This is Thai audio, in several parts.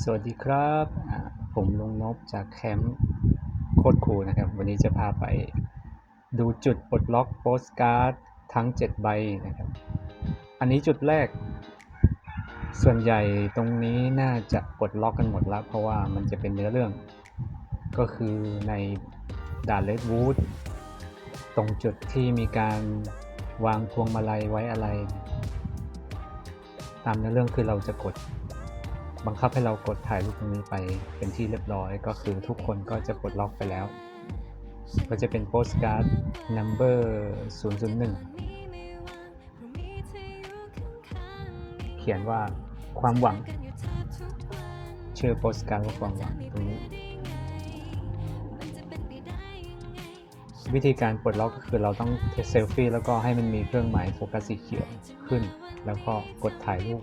สวัสดีครับ ผมลุงนบจากแคมป์โคตรคูนะครับ วันนี้จะพาไปดูจุดปลดล็อกโปสการ์ดทั้ง 7 ใบนะครับ อันนี้จุดแรก ส่วนใหญ่ตรงนี้น่าจะปลดล็อกกันหมดแล้ว เพราะว่ามันจะเป็นเนื้อเรื่อง ก็คือในด่านเลดวูดตรงจุดที่มีการวางพวงมาลัยไว้อะไร ตามเนื้อเรื่องคือเราจะกด บังคับให้เรากดถ่ายรูปตรงนี้ไปเป็นที่เรียบร้อย ก็คือทุกคนก็จะปลดล็อกไปแล้ว ก็จะเป็นโปสการ์ด number 001 เขียนว่าความหวัง ชื่อโปสการ์ดว่าความหวังตรงนี้ วิธีการปลดล็อกก็คือเราต้องเซลฟี่แล้วก็ให้มันมีเครื่องหมายโฟกัสสีเขียวขึ้น แล้วก็กดถ่ายรูป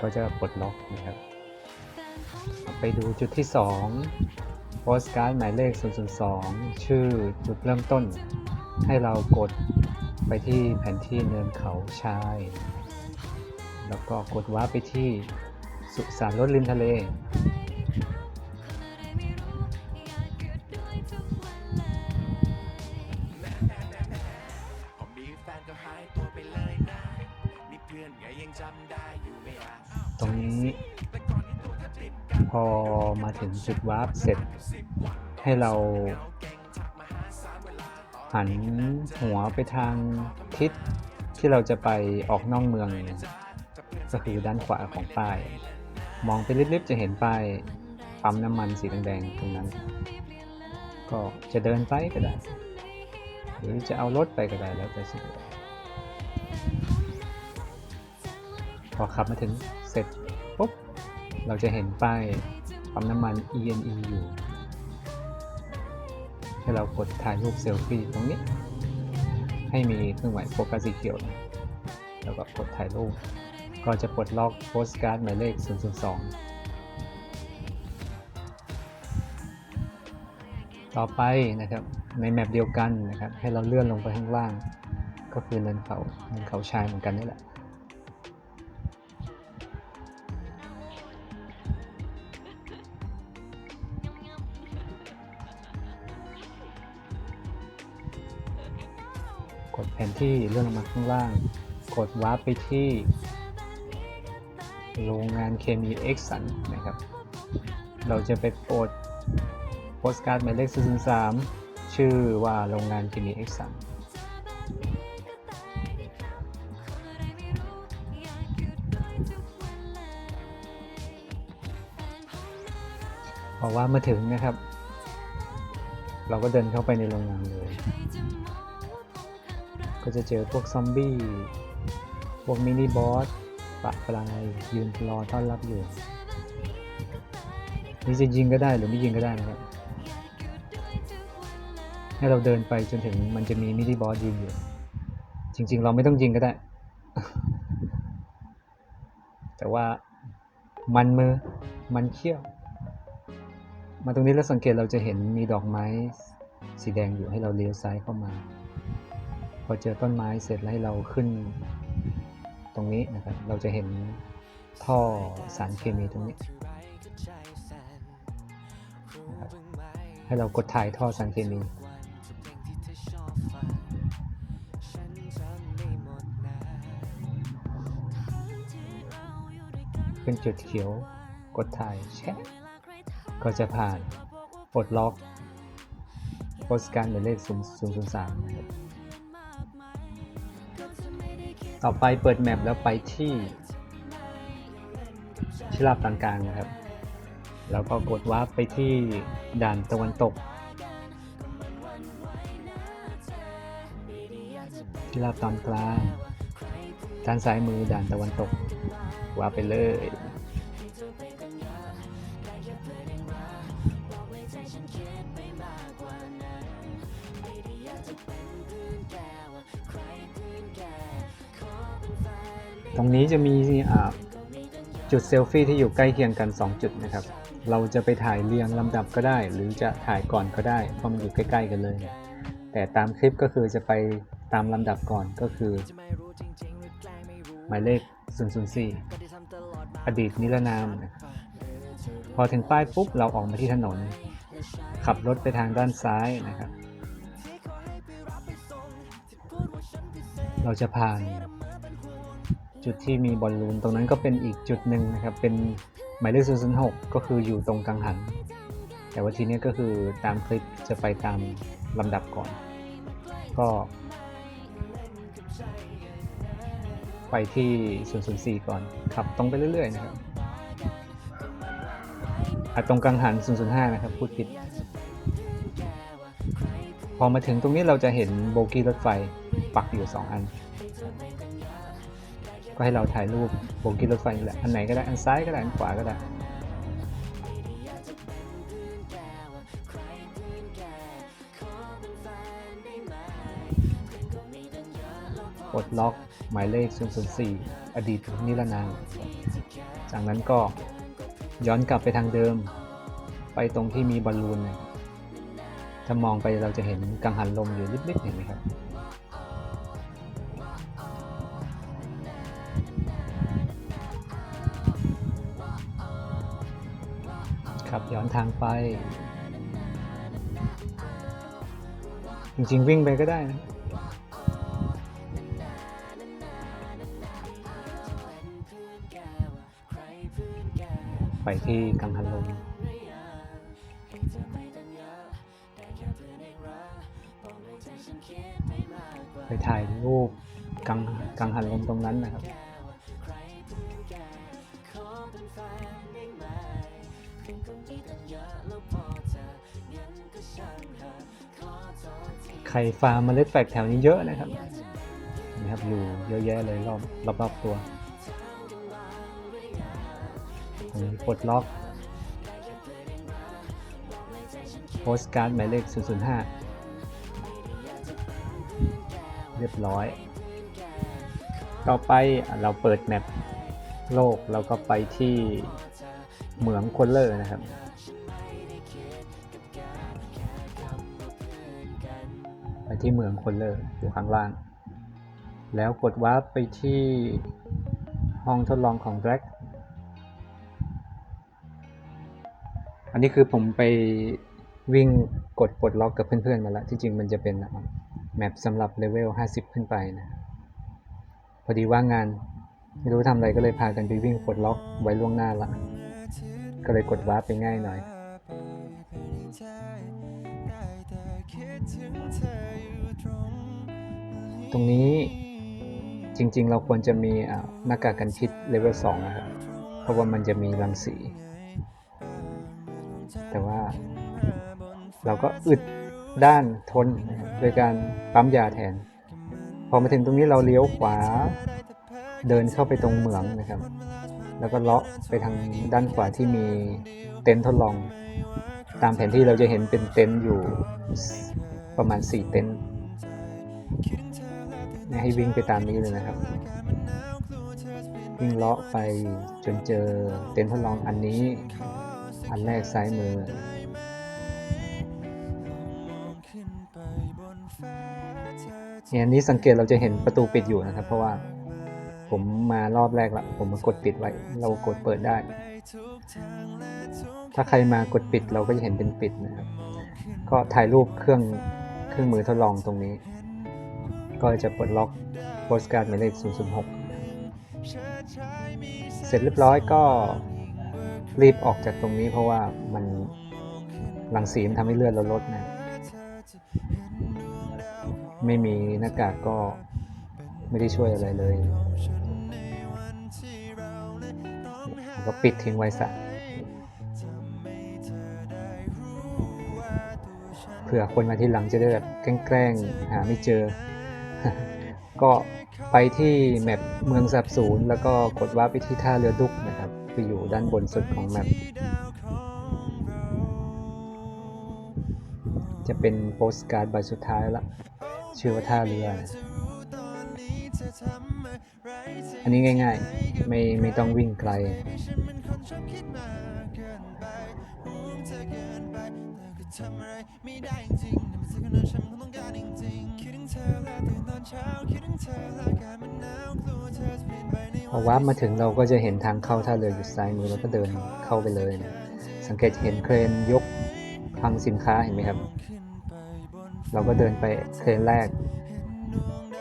ก็จะปลดล็อกนะครับ ไปดูจุดที่ 2 โพสการ์ดหมายเลข 002 ชื่อจุดเริ่มต้น ให้เรากดไปที่แผนที่เนินเขาชาย แล้วก็กดว้าไปที่สุสานรถริมทะเล พอมาถึงจุดวาร์ปเสร็จ ให้เรา หันหัวไปทางทิศที่เราจะไปออกนอกเมืองก็คือด้านขวาของป้าย มองไปลิบๆจะเห็นป้ายปั๊มน้ำมันสีแดงๆตรงนั้น ก็จะเดินไปก็ได้ หรือจะเอารถไปก็ได้แล้วแต่สะดวกพอขับมาถึงเสร็จ เราจะเห็นป้ายปั๊มน้ำมัน ENE อยู่ ให้เรากดถ่ายรูปเซลฟี่ตรงนี้ ให้มีเครื่องหมายโฟกัสสีเขียว แล้วก็กดถ่ายรูป ก็จะปลดล็อกโปสการ์ดหมายเลข 002ต่อไปนะครับในแมปเดียวกันนะครับให้เราเลื่อนลงไปข้างล่าง ก็คือเนินเขาเนินเขาชายเหมือนกันนี่แหละ ผนที่เลื่อนลงมาข้างล่าง กดวาร์ปไปที่ โรงงานเคมีเอ็กสันนะครับ เราจะไปโปดโปสการ์ดหมายเลข003ชื่อว่าโรงงานเคมีเอ็กสันพอว่ามาถึงนะครับ เราก็เดินเข้าไปในโรงงานเลย ก็จะเจอพวกซอมบี้ พวกมินิบอสปะปลายยืนรอต้อนรับอยู่ นี่จะยิงก็ได้หรือไม่ยิงก็ได้นะครับให้เราเดินไปจนถึงมันจะมีมินิบอสยืนอยู่ จริง ๆ เราไม่ต้องยิงก็ได้ แต่ว่ามันมือ มันเขี้ยว มาตรงนี้แล้วสังเกตเราจะเห็นมีดอกไม้สีแดงอยู่ให้เราเลี้ยวซ้ายเข้ามา พอเจอต้นไม้เสร็จแล้วให้เราขึ้นตรงนี้นะครับ เราจะเห็นท่อสารเคมีตรงนี้ ให้เรากดถ่ายท่อสารเคมีเป็นจุดเขียว กดถ่ายแชะก็จะผ่านปลดล็อกโปสการ์ดหมายเลข003นะครับ ต่อไปเปิดแมปแล้วไปที่ชิลาบต่างกลางนะครับ แล้วก็กดวาร์ปไปที่ด่านตะวันตกชิลาบตอนกลางด้านซ้ายมือด่านตะวันตกวาร์ปไปเลย ตรงนี้จะมีจุดเซลฟี่ที่อยู่ใกล้เคียงกัน 2 จุดนะครับ เราจะไปถ่ายเรียงลำดับก็ได้ หรือจะถ่ายก่อนก็ได้เพราะมันอยู่ใกล้ๆกันเลย แต่ตามคลิปก็คือจะไปตามลำดับก่อนก็คือ หมายเลข 004 อดีตนิรนามนะครับพอถึงป้ายปุ๊บเราออกมาที่ถนน ขับรถไปทางด้านซ้ายนะครับ เราจะผ่าน จุดที่มีบอลลูนตรงนั้นก็เป็นอีกจุดหนึ่งนะครับ เป็นหมายเลข006ก็คืออยู่ตรงกังหัน แต่ว่าทีนี้ก็คือตามคลิปจะไปตามลำดับก่อน ก็ ไปที่004ก่อนขับตรงไปเรื่อยๆนะครับอะตรงกังหัน005นะครับพูดผิดพอมาถึงตรงนี้เราจะเห็นโบกี้รถไฟปักอยู่ 2 อัน ก็ให้เราถ่ายรูปโบกี้รถไฟนี่แหละ อันไหนก็ได้ อันซ้ายก็ได้ อันขวาก็ได้ปลดล็อกหมายเลข 004 อดีตนิรนาม จากนั้นก็ย้อนกลับไปทางเดิม ไปตรงที่มีบอลลูนเนี่ยถ้ามองไปเราจะเห็นกังหันลมอยู่ลิบๆเห็นไหมครับ ทางไป จริงๆ วิ่งไปก็ได้นะไปที่กังหันลมไปถ่ายรูปกังกังหันลมตรงนั้นนะครับ ไข่ฟาร์มเมล็ดแฝกแถวนี้เยอะนะครับนะครับอยู่เยอะแยะเลยรอบรอบรอบตัวตรงนี้ปลดล็อกโพสการ์ดหมายเลข 005 เรียบร้อย ต่อไปเราเปิดแมปโลกเราก็ไปที่ เหมืองคนเลอร์นะครับไปที่เหมืองคนเลอร์อยู่ข้างล่าง แล้วกดวาร์ปไปที่ห้องทดลองของ Drag อันนี้คือผมไปวิ่งกดปลดล็อกกับเพื่อนๆมาแล้วที่จริงมันจะเป็นแมปสำหรับเลเวล 50 ขึ้นไปนะ พอดีว่างงาน ไม่รู้ทำอะไรก็เลยพากันไปวิ่งปลดล็อกไว้ล่วงหน้าละ ก็เลยกดวาร์ปไปง่ายหน่อยตรงนี้จริงๆ เราควรจะมีหน้ากากกันพิษเลเวล2นะครับ เพราะว่ามันจะมีรังสี แต่ว่าเราก็อึดด้านทนโดยการปั๊มยาแทน พอมาถึงตรงนี้เราเลี้ยวขวาเดินเข้าไปตรงเหมืองนะครับ แล้วก็เลาะไปทางด้านขวาที่มีเต็นท์ทดลอง ตามแผนที่เราจะเห็นเป็นเต็นท์อยู่ประมาณ 4 เต็นท์ให้วิ่งไปตามนี้เลยนะครับ วิ่งเลาะไปจนเจอเต็นท์ทดลองอันนี้ อันแรกซ้ายมือ เนี่ยนี้สังเกตเราจะเห็นประตูปิดอยู่นะครับ เพราะว่า ผมมารอบแรกละผมมากดปิดไว้ เรากดเปิดได้ ถ้าใครมากดปิดเราก็จะเห็นเป็นปิดนะครับ ก็ถ่ายรูปเครื่องเครื่องมือทดลองตรงนี้ ก็จะปลดล็อกโพสการ์ดหมายเลข006 เสร็จเรียบร้อยก็รีบออกจากตรงนี้เพราะว่ามันรังสีมันทำให้เลือดเราลดนะ ไม่มีหน้ากากก็ไม่ได้ช่วยอะไรเลย ก็ปิดทิ้งไว้ซะเผื่อคนมาที่หลังจะได้แบบแกล้งๆหาไม่เจอ ก็ไปที่แมปเมืองสับศูนย์แล้วก็กดว่าร์ปไปที่ท่าเรือดุกนะครับคืออยู่ด้านบนสุดของแมปจะเป็นโปสการ์ดใบสุดท้ายละชื่อว่าท่าเรือนะอันนี้ง่ายๆ ไม่ไม่ต้องวิ่งไกล นสิ่งที่ฉันคงต้องการจริงๆคิดถึงเธอและตื่นตอนเช้าคิดถึงเธอและอากาศมันหนาวกลัวเธอจะเปลี่ยนไปในพอวาร์ปมาถึงเราก็จะเห็นทางเข้าท่าเรืออยู่ซ้ายมือแล้วก็เดินเข้าไปเลยนะสังเกตเห็นเครนยกคลังสินค้าเห็นไหมครับ เราก็เดินไปเครนแรก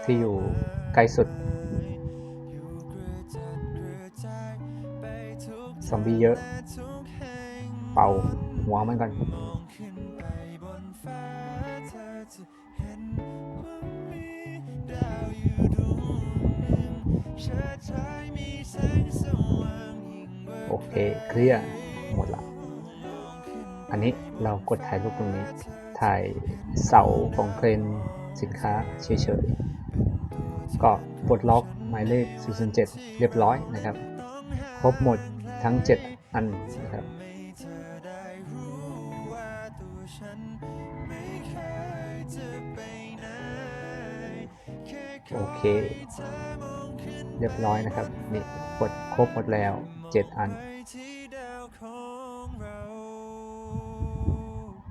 ที่อยู่ไกลสุดซอมบี้เยอะ เป่าหัวมันก่อน โอเคเคลียหมดละ อันนี้เรากดถ่ายรูปตรงนี้ ถ่ายเสาของเครนสินค้าเฉยๆ ก็ปลดล็อกหมายเลข 007 เรียบร้อยนะครับ ครบหมดทั้ง 7 อันนะครับโอเค เรียบร้อยนะครับ นี่กดครบหมดแล้ว 7อัน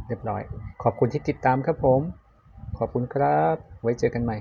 เรียบร้อย ขอบคุณที่ติดตามครับผม ขอบคุณครับ ไว้เจอกันใหม่